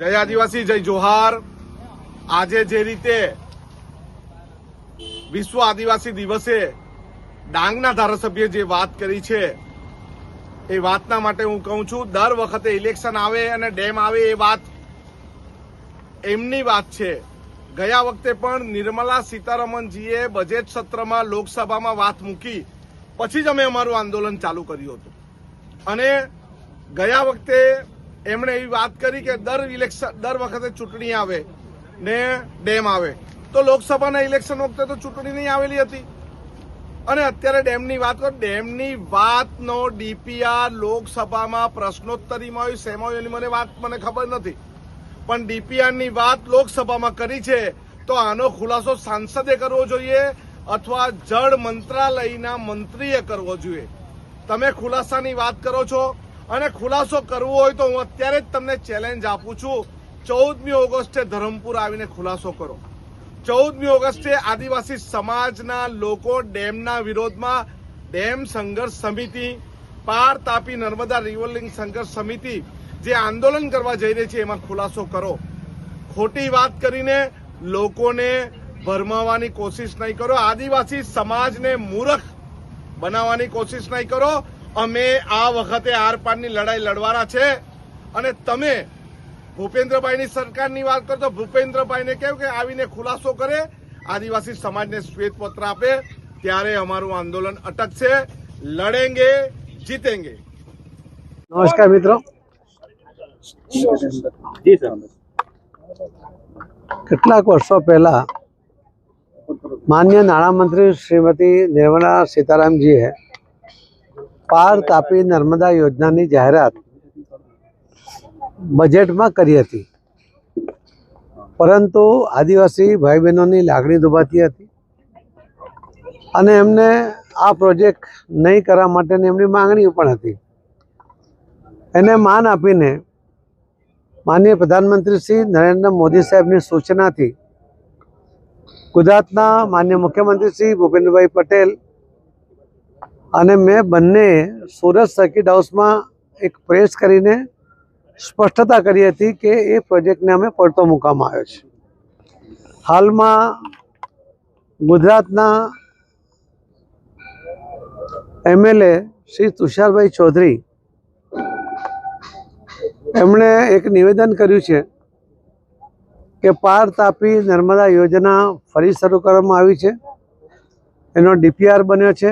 જય આદિવાસી, જય જોહાર. આજે જે રીતે વિશ્વ આદિવાસી દિવસે ડાંગના ધારાસભ્ય જે વાત કરી છે, એ વાતના માટે હું કહું છું, દર વખતે ઇલેક્શન આવે અને ડેમ આવે એ વાત એમની વાત છે. ગયા વખતે પણ નિર્મલા સીતારમણજીએ બજેટ સત્રમાં લોકસભામાં વાત મૂકી, પછી જ અમે અમારું આંદોલન ચાલુ કર્યું હતું. અને ગયા વખતે એમણે એવી વાત કરી કે દર ઇલેક્શન દર વખતે ચૂંટણી આવે ને ડેમ આવે. તો લોકસભાના ઇલેક્શન વખતે તો ચૂંટણી નહીં આવેલી હતી. અને અત્યારે ડેમની વાત કરો, ડેમની વાતનો ડીપીઆર લોકસભામાં પ્રશ્નોત્તરીમાં હોય, શેમાં હોય એની મને વાત મને ખબર નથી. પણ ડીપીઆરની વાત લોકસભામાં કરી છે, તો આનો ખુલાસો સાંસદે કરવો જોઈએ અથવા જળ મંત્રાલયના મંત્રીએ કરવો જોઈએ. તમે ખુલાસાની વાત કરો છો અને ખુલાસો કરવો હોય તો હું અત્યારે જ તમને ચેલેન્જ આપું છું. ચૌદમી ઓગસ્ટે ધરમપુર આવીને ખુલાસો કરો. ચૌદમી ઓગસ્ટે આદિવાસી સમાજના લોકો ડેમના વિરોધમાં ડેમ સંઘર્ષ સમિતિ, પાર તાપી નર્મદા રિવરલિંગ સંઘર્ષ સમિતિ જે આંદોલન કરવા જઈ રહી છે, એમાં ખુલાસો કરો. ખોટી વાત કરીને લોકોને ભરમાવાની કોશિશ નહીં કરો. આદિવાસી સમાજને મૂર્ખ બનાવવાની કોશિશ નહીં કરો. અમે આ વખતે આરપારની લડાઈ લડવાના છે. અને તમે ભૂપેન્દ્રભાઈની સરકારની વાત કરો તો ભૂપેન્દ્રભાઈને કહ્યું કે આવીને ખુલાસો કરે આદિવાસી સમાજને શ્વેતપત્ર આપે ત્યારે અમારું આંદોલન અટકશે લડેંગે જીતેંગે. નમસ્કાર મિત્રો. કેટલાક વર્ષો પહેલા માન્ય નાણામંત્રી શ્રીમતી નિર્મલા સીતારામજીએ પાર તાપી નર્મદા યોજનાની જાહેરાત બજેટમાં કરી હતી. પરંતુ આદિવાસી ભાઈ બહેનોની લાગણી દુભાતી હતી અને એમને આ પ્રોજેક્ટ નહીં કરવા માટેની એમની માંગણી પણ હતી. એને માન આપીને માનનીય પ્રધાનમંત્રી શ્રી નરેન્દ્ર મોદી સાહેબની સૂચનાથી ગુજરાતના માન્ય મુખ્યમંત્રી શ્રી ભૂપેન્દ્રભાઈ પટેલ અને મેં બંને સુરત સર્કિટ હાઉસમાં એક પ્રેસ કરીને સ્પષ્ટતા કરી હતી કે એ પ્રોજેક્ટને અમે પડતો મૂકવામાં આવ્યો છે. હાલમાં ગુજરાતના એમએલએ શ્રી તુષારભાઈ ચૌધરી એમણે એક નિવેદન કર્યું છે કે પાર તાપી નર્મદા યોજના ફરી શરૂ કરવામાં આવી છે. એનો ડીપીઆર બન્યો છે.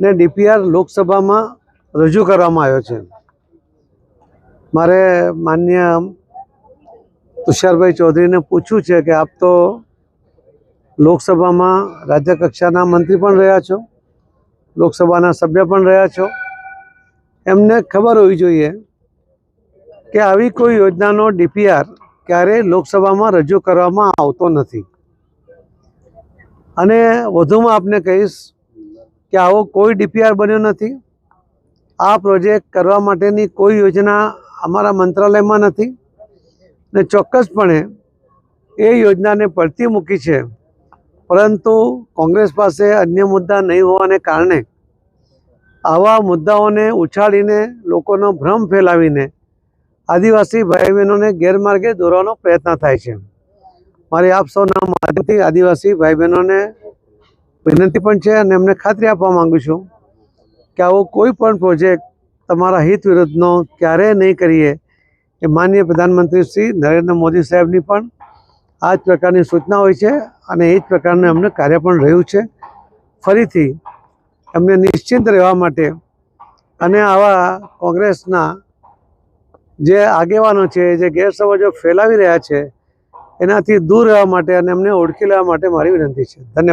ને ડીપીઆર લોકસભામાં રજૂ કરવામાં આવ્યો છે. મારે માન્ય તુષારભાઈ ચૌધરીને પૂછ્યું છે કે આપ તો લોકસભામાં રાજ્ય કક્ષાના મંત્રી પણ રહ્યા છો, લોકસભાના સભ્ય પણ રહ્યા છો. એમને ખબર હોવી જોઈએ કે આવી કોઈ યોજનાનો ડીપીઆર ક્યારેય લોકસભામાં રજૂ કરવામાં આવતો નથી. અને વધુમાં આપને કહીશ કે આવો કોઈ ડીપીઆર બન્યો નથી. આ પ્રોજેક્ટ કરવા માટેની કોઈ યોજના અમારા મંત્રાલયમાં નથી. ને ચોક્કસપણે એ યોજનાને પડતી મૂકી છે. પરંતુ કોંગ્રેસ પાસે અન્ય મુદ્દા નહીં હોવાને કારણે આવા મુદ્દાઓને ઉછાળીને લોકોનો ભ્રમ ફેલાવીને આદિવાસી ભાઈ બહેનોને ગેરમાર્ગે દોરવાનો પ્રયત્ન થાય છે. મારી આપ સૌના માધ્યમથી આદિવાસી ભાઈ બહેનોને વિનંતી પણ છે અને એમને ખાતરી આપવા માંગુ છું કે આવો કોઈ પણ પ્રોજેક્ટ તમારા હિત વિરુદ્ધનો ક્યારેય નહીં કરીએ એ માનનીય પ્રધાનમંત્રી શ્રી નરેન્દ્ર મોદી સાહેબની પણ આ જ પ્રકારની સૂચના હોય છે અને એ જ પ્રકારનું એમને કાર્ય પણ રહ્યું છે. ફરીથી એમને નિશ્ચિંત રહેવા માટે અને આવા કોંગ્રેસના જે આગેવાનો છે, જે ગેરસમજો ફેલાવી રહ્યા છે, એનાથી દૂર રહેવા માટે અને એમને ઓળખી લેવા માટે મારી વિનંતી છે. ધન્યવાદ.